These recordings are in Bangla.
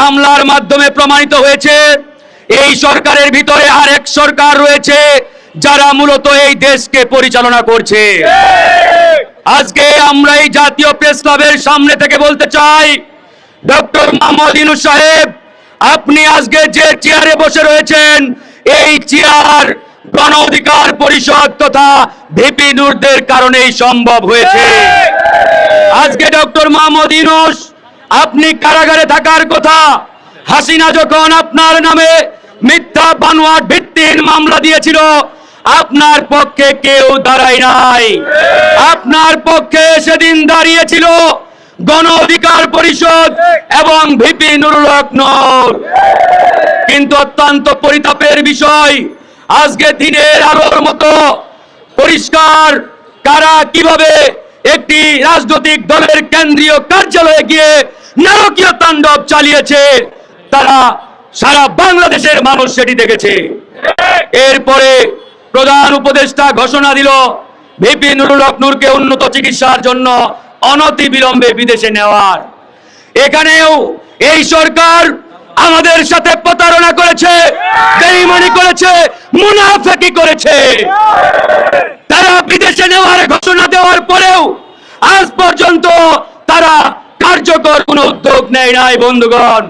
হামলার মাধ্যমে প্রমাণিত হয়েছে, এই সরকারের ভিতরে আরেক সরকার রয়েছে যারা মূলত এই দেশকে পরিচালনা করছে। আজকে আমরা এই জাতীয় প্রেস ক্লাবের সামনে থেকে বলতে চাই, ডক্টর মোহাম্মদ ইনুস সাহেব, আপনি আজকে যে চেয়ারে বসে রয়েছেন, এই চেয়ার গণ অধিকার পরিষদ তথা ভিপি নূরদের কারণেই সম্ভব হয়েছে। আজকে ডক্টর মোহাম্মদ ইনুস আপনি কারাগারে থাকার কথা হাসিনা যখন আপনার নামে মিথ্যা বানোয়াট ভিত্তিহীন মামলা দিয়েছিল, আপনার পক্ষে কেউ দাঁড়ায় নাই। আপনার পক্ষে সেদিন দাঁড়িয়েছিল গণ অধিকার পরিষদ এবং ভিপি নুরুল হক নূর। কিন্তু অত্যন্ত পরিতাপের বিষয়, আজকে দিনের আলোর মতো পরিষ্কার কারা কীভাবে একটি রাজনৈতিক দলের কেন্দ্রীয় কার্যালয়ে গিয়ে নারকীয় তাণ্ডব চালিয়েছে। তারা সারা বাংলাদেশের মানুষ সেটি দেখেছে। এরপরে প্রধান উপদেষ্টা ঘোষণা দিল, ভিপি নুরুল হক নূরকে উন্নত চিকিৎসার জন্য অনতি বিলম্বে বিদেশে নেওয়ার। এখানেও এই সরকার আমাদের সাথে প্রতারণা করেছে, বেইমানি করেছে, মুনাফেকি করেছে। তারা বিদেশে নেওয়ার ঘোষণা দেওয়ার পরেও আজ পর্যন্ত নেয় নাই, বন্ধুগণ।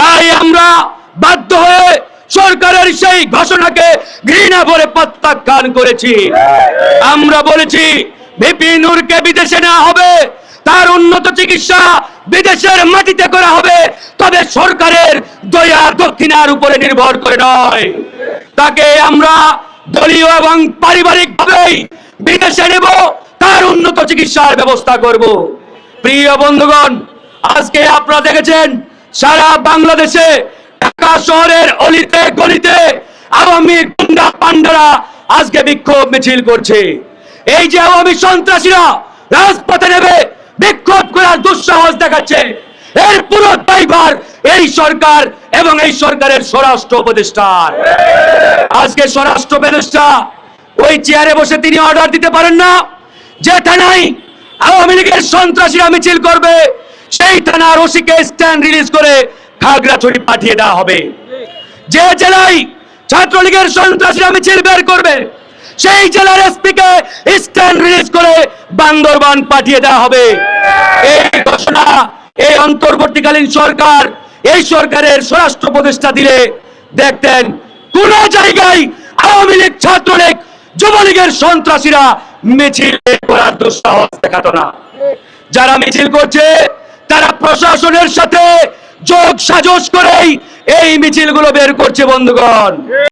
তাই আমরা বাধ্য হয়ে সরকারের সেই ঘোষণাকে ঘৃণা ভরে প্রত্যাখ্যান করেছি। আমরা বলেছি, ভিপি বিদেশে নেওয়া হবে, তার উন্নত চিকিৎসা বিদেশের মাটিতে করা হবে, তবে সরকারের দয়া দক্ষিণার উপরে নির্ভর করে নয়। তাকে আমরা দলীয় এবং পারিবারিক ভাবেই বিদেশে নেব, তার উন্নত চিকিৎসার ব্যবস্থা করব। প্রিয় বন্ধুগণ আজকে আপনারা দেখেছেন, সারা বাংলাদেশে ঢাকা শহরের অলিতে গলিতে আওয়ামী গুন্ডা পান্ডারা আজকে বিক্ষোভ মিছিল করছে। এই যে আওয়ামী সন্ত্রাসীরা রাজপথে নেবে বিক্ষোভ করার দুঃসাহস দেখাচ্ছে। এর পুরো দায়ভার এই সরকার এবং এই সরকারের স্বরাষ্ট্র উপদেষ্টার। আজকে স্বরাষ্ট্র উপদেষ্টা ওই চেয়ারে বসে তিনি অর্ডার দিতে পারেন না। যে থানায় আওয়ামী লীগের সন্ত্রাসীরা মিছিল করবে। সেই থানার ওসিকে স্ট্যান্ড রিলিজ করে খাগড়াছড়ি পাঠিয়ে দেওয়া হবে। যে জেলায় ছাত্রলীগের সন্ত্রাসীরা মিছিল বের করবে, সেই জেলার এসপি কে স্ট্যান্ড রিলিজ করে বান্দরবান পাঠিয়ে দেওয়া হবে। এই ঘোষণা, এই অন্তর্বর্তীকালীন সরকার, এই সরকারের স্বরাষ্ট্র প্রতিষ্ঠা দিলে দেখতেন কোন জায়গায় আওয়ামী লীগ, ছাত্রলীগ, যুবলীগের সন্ত্রাসীরা মিছিল করার দুঃসাহস দেখাত না। যারা মিছিল করছে তারা প্রশাসনের সাথে যোগ সাজস করেই এই মিছিলগুলো বের করছে বন্ধুগণ।